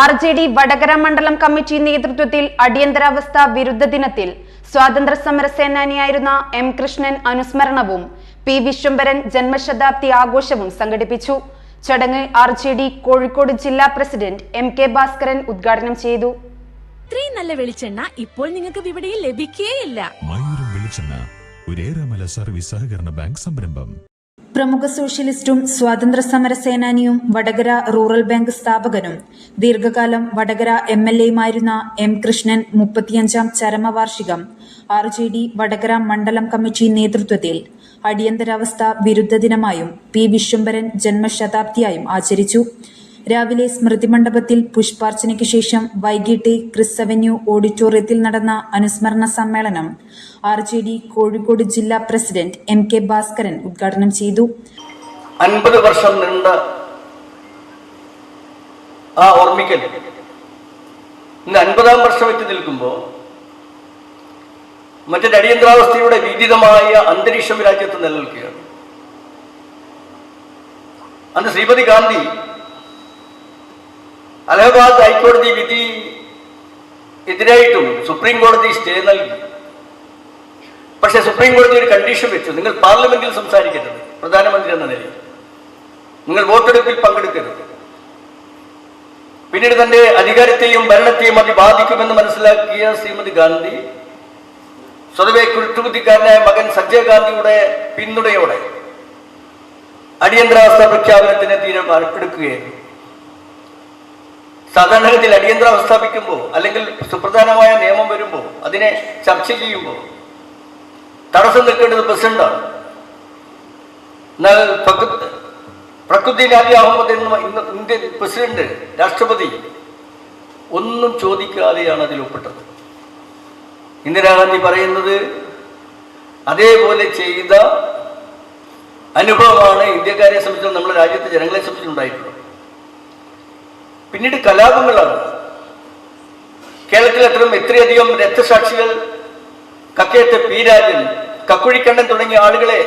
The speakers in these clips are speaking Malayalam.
ആർ ജെ ഡി വടകര മണ്ഡലം കമ്മിറ്റി നേതൃത്വത്തിൽ അടിയന്തരാവസ്ഥ വിരുദ്ധ ദിനത്തിൽ സ്വാതന്ത്ര്യ സമര സേനാനിയായിരുന്ന എം കൃഷ്ണൻ അനുസ്മരണവും പി വിശ്വംബരൻ ജന്മശതാബ്ദി ആഘോഷവും സംഘടിപ്പിച്ചു. ചടങ്ങ് ആർ ജെ ഡി കോഴിക്കോട് ജില്ലാ പ്രസിഡന്റ് എം കെ ഭാസ്കരൻ ഉദ്ഘാടനം ചെയ്തു. ഇത്രയും നല്ല വെളിച്ചെണ്ണ ഇപ്പോൾ നിങ്ങൾക്ക് വിപണിയിൽ ലഭിക്കുകയില്ല സർവീസ് സഹകരണ ബാങ്ക് സംരംഭം. പ്രമുഖ സോഷ്യലിസ്റ്റും സ്വാതന്ത്ര്യ സമര സേനാനിയും വടകര റൂറൽ ബാങ്ക് സ്ഥാപകനും ദീർഘകാലം വടകര എം എൽ എയുമായിരുന്ന എം കൃഷ്ണൻ മുപ്പത്തിയഞ്ചാം ചരമവാർഷികം ആർ ജെ ഡി വടകര മണ്ഡലം കമ്മിറ്റി നേതൃത്വത്തിൽ അടിയന്തരാവസ്ഥ വിരുദ്ധ ദിനമായും പി വിശ്വംഭരൻ ജന്മശതാബ്ദിയായും ആചരിച്ചു. രാവിലെ സ്മൃതി മണ്ഡപത്തിൽ പുഷ്പാർച്ചനയ്ക്ക് ശേഷം വൈകിട്ട് ക്രിസ് അവന്യൂ ഓഡിറ്റോറിയത്തിൽ നടന്ന അനുസ്മരണ സമ്മേളനം ആർ ജെ ഡി കോഴിക്കോട് ജില്ലാ പ്രസിഡന്റ് എം കെ ഭാസ്കരൻ ഉദ്ഘാടനം ചെയ്തു. അൻപത് വർഷം നീണ്ട ആ ഓർമ്മിക്കൽ അൻപതാം വർഷം എത്തി നിൽക്കുമ്പോൾ മറ്റൊരു അടിയന്തരാവസ്ഥയുടെ വിദിതമായ അന്തരീക്ഷം രാജ്യത്ത് നിലനിൽക്കുകയാണ്. അന്ന് ശ്രീമതി ഗാന്ധി അലഹബാദ് ഹൈക്കോടതി വിധി എതിരായിട്ടും സുപ്രീം കോടതി സ്റ്റേ നൽകി. പക്ഷെ സുപ്രീം കോടതി ഒരു കണ്ടീഷൻ വെച്ചു. നിങ്ങൾ പാർലമെന്റിൽ സംസാരിക്കരുത്. പ്രധാനമന്ത്രി എന്ന നിലയിൽ. നിങ്ങൾ വോട്ടെടുപ്പിൽ പങ്കെടുക്കരുത്. പിന്നീട് തന്റെ അധികാരത്തെയും ഭരണത്തെയും അത് ബാധിക്കുമെന്ന് മനസ്സിലാക്കിയ ശ്രീമതി ഗാന്ധി സ്വതവേ കുറ്റബുദ്ധിക്കാരനായ മകൻ സഞ്ജയ് ഗാന്ധിയുടെ പിന്തുണയോടെ അടിയന്തരാവസ്ഥ പ്രഖ്യാപനത്തിന് തീരുമാനം എടുക്കുകയായിരുന്നു. സാധാരണഗതിയിൽ അടിയന്തരാവസ്ഥ സ്ഥാപിക്കുമ്പോൾ അല്ലെങ്കിൽ സുപ്രധാനമായ നിയമം വരുമ്പോൾ അതിനെ ചർച്ച ചെയ്യുമ്പോൾ തടസ്സം നിൽക്കേണ്ടത് പ്രസിഡന്റാണ്. എന്നാൽ ഫക്രുദ്ദീൻ അലി അഹമ്മദ് എന്ന ഇന്ത്യൻ പ്രസിഡന്റ് രാഷ്ട്രപതി ഒന്നും ചോദിക്കാതെയാണ് അതിൽ ഒപ്പിട്ടത് ഇന്ദിരാഗാന്ധി പറയുന്നത് അതേപോലെ ചെയ്ത അനുഭവമാണ് ഇന്ത്യക്കാരെ സംബന്ധിച്ചും നമ്മുടെ രാജ്യത്തെ ജനങ്ങളെ സംബന്ധിച്ചുണ്ടായിട്ടുള്ളത് പിന്നീട് കലാപങ്ങളാണ്. കേരളത്തിൽ അത്രയും എത്രയധികം രക്തസാക്ഷികൾ കക്കയത്തെ പി രാജൻ കക്കുഴിക്കണ്ണൻ തുടങ്ങിയ ആളുകളെ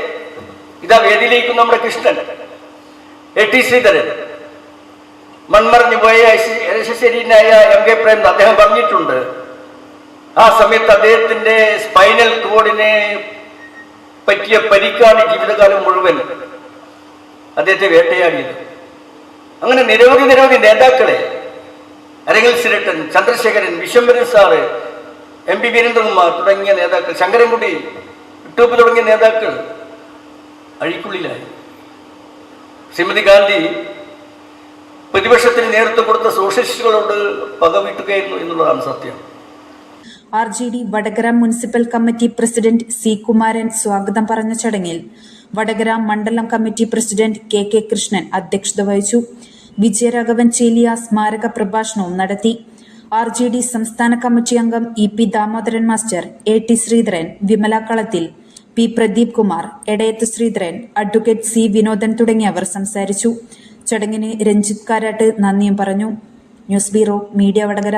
ഇതാ വേദിയിലേക്കും നമ്മുടെ കൃഷ്ണൻ എ ടി ശ്രീധരൻ മൺമറഞ്ഞു പോയ യശസ്വരീനായ എം കെ പ്രേം അദ്ദേഹം പറഞ്ഞിട്ടുണ്ട്. ആ സമയത്ത് അദ്ദേഹത്തിന്റെ സ്പൈനൽ കോഡിനെ പറ്റിയ പരിക്കാണ് ജീവിതകാലം മുഴുവൻ അദ്ദേഹത്തെ വേട്ടയാടിയത്. അങ്ങനെ നിരവധി നിരവധി നേതാക്കളെ Arangil സിരട്ടൻ Chandrasekharan Vishwambharan sir M P Veerendrakumar തുടങ്ങിയ നേതാക്കൾ ശങ്കരൻകുട്ടി വിട്ടൂപ്പ് തുടങ്ങിയ നേതാക്കൾ അഴിക്കുള്ളിലായി. ശ്രീമതി ഗാന്ധി പ്രതിപക്ഷത്തിന് നേതൃത്വം കൊടുത്ത സോഷ്യലിസ്റ്റുകളോട് പകവിട്ടുകയായിരുന്നു എന്നുള്ളതാണ് സത്യം. R J D Vadakara municipal committee president C Kumaran സ്വാഗതം പറഞ്ഞ ചടങ്ങിൽ വടകര മണ്ഡലം committee president K K Krishnan അധ്യക്ഷത വഹിച്ചു. വിജയരാഘവൻ ചേലിയ സ്മാരക പ്രഭാഷണവും നടത്തി. ആർ ജെ ഡി സംസ്ഥാന കമ്മിറ്റി അംഗം E P Damodaran master A T Sreedharan Vimala Kalathil P Pradeep Kumar Edayath Sreedharan advocate C Vinodan തുടങ്ങിയവർ സംസാരിച്ചു. ചടങ്ങിന് രഞ്ജിത്ത് കാരാട്ട് നന്ദിയും പറഞ്ഞു. News bureau media Vadakara.